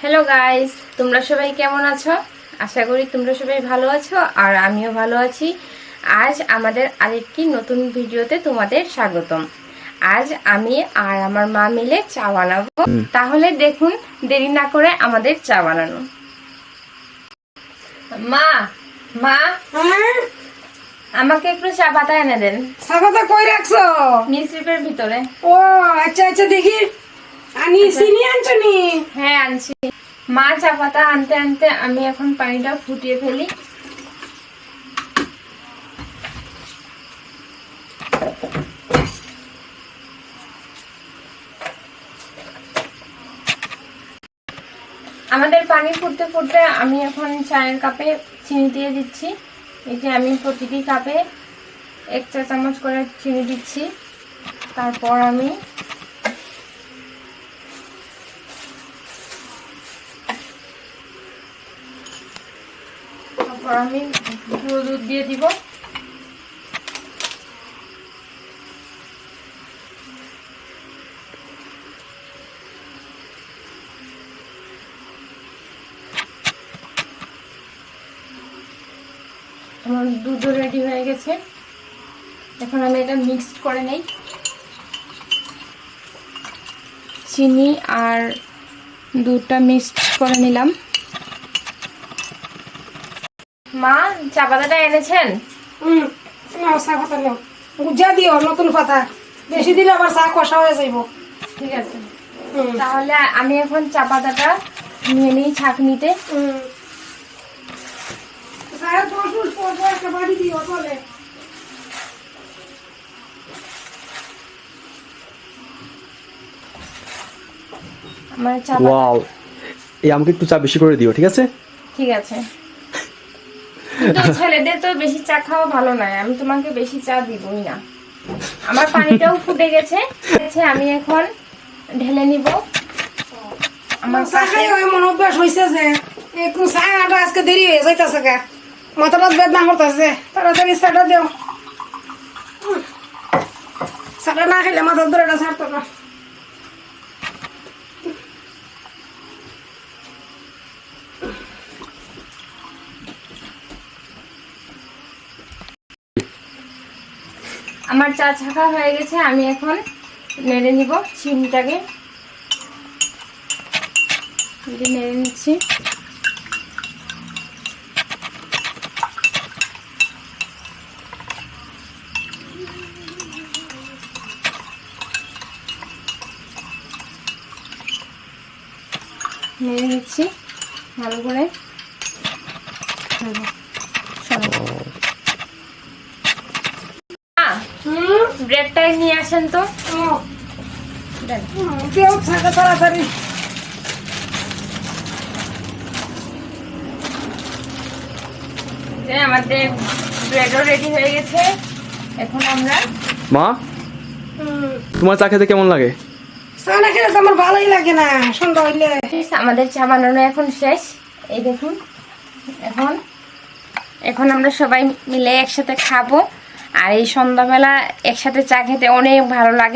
Hello guys তোমরা সবাই কেমন আছো? আশা করি তোমরা সবাই ভালো আছো আর আমিও ভালো আছি। আজ আমাদের আরেকটি নতুন ভিডিওতে তোমাদের স্বাগতম। আজ আমি আর আমার মা মিলে চা বানাবো। তাহলে দেখুন দেরি না করে আমাদের চা বানানো। মা মা হ্যাঁ? আমাকে একটু চা পাতা এনে দেন। চা পাতা কই রাখছো? মিশ্রিপের ভিতরে। ও আচ্ছা আচ্ছা দেখি। আনি, চিনি আনছো হ্যাঁ আনছি। মা চা পাতা আনতে আনতে আমি এখন পানিটা ফুটিয়ে ফেলি। আমাদের পানি ফুটতে ফুটতে আমি এখন চায়ের কাপে চিনি দিয়ে দিচ্ছি। যে আমি প্রতিটি কাপে এক চা চামচ করে চিনি দিচ্ছি। তারপর আমি তারপর আমি গুঁড়ো দুধ দিয়ে দিব। আমার দুধও রেডি হয়ে গেছে। এখন আমি এটা মিক্সড করে নেই। চিনি আর দুধটা মিক্সড করে নিলাম। মা চা পাতাটা এনেছেন? হুম চা পাতা নাও গুজা দিও নতুন পাতা। বেশি দিলে আবার চা কষা হয়ে যাইব। ঠিক আছে। তাহলে আমি এখন চা পাতাটা নিয়ে নিই ছাঁকনিতে। আমার চা পাতা ওয়াও। এই আমাকে একটু চা বেশি করে দিও ঠিক আছে? ঠিক আছে। কিন্তু ছেলেদের তো বেশি চা খাওয়া ভালো নয় আমি তোমাকে বেশি চা দিবই না। আমার পানিটাও ফুটে গেছে। গেছে, আমি এখন ঢেলে নিব। আমার চা খাই এমন অভ্যাস হয়েছে যে একটু চা আটা আজকে দেরি হয়ে যাইতেছে গা। মাথাটা বেদনা করতেছে। তাড়াতাড়ি চাটা দেও। চাটা না খেলে মাথার দৌড়াটা ছাড়তো না। আমার চা ছাকা হয়ে গেছে, আমি এখন নেড়ে নিব চিনিটাকে। এই নেড়ে নিচ্ছি। নেড়ে নিচ্ছি ভালো করে। হুম ব্রেডটা নিয়ে আসেন তো। কেউ থাকে তাড়াতাড়ি। আমাদের ব্রেডও রেডি হয়ে গেছে। এখন আমরা মা? তোমার চা খেতে কেমন লাগে? চা না খেলে তো আমার ভালোই লাগে না সন্ধ্যা হইলে। আমাদের চা বানানো এখন শেষ। এই দেখুন এখন। এখন আমরা সবাই মিলে একসাথে খাব। আর এই সন্ধ্যাবেলা একসাথে চা খেতে অনেক ভালো লাগে।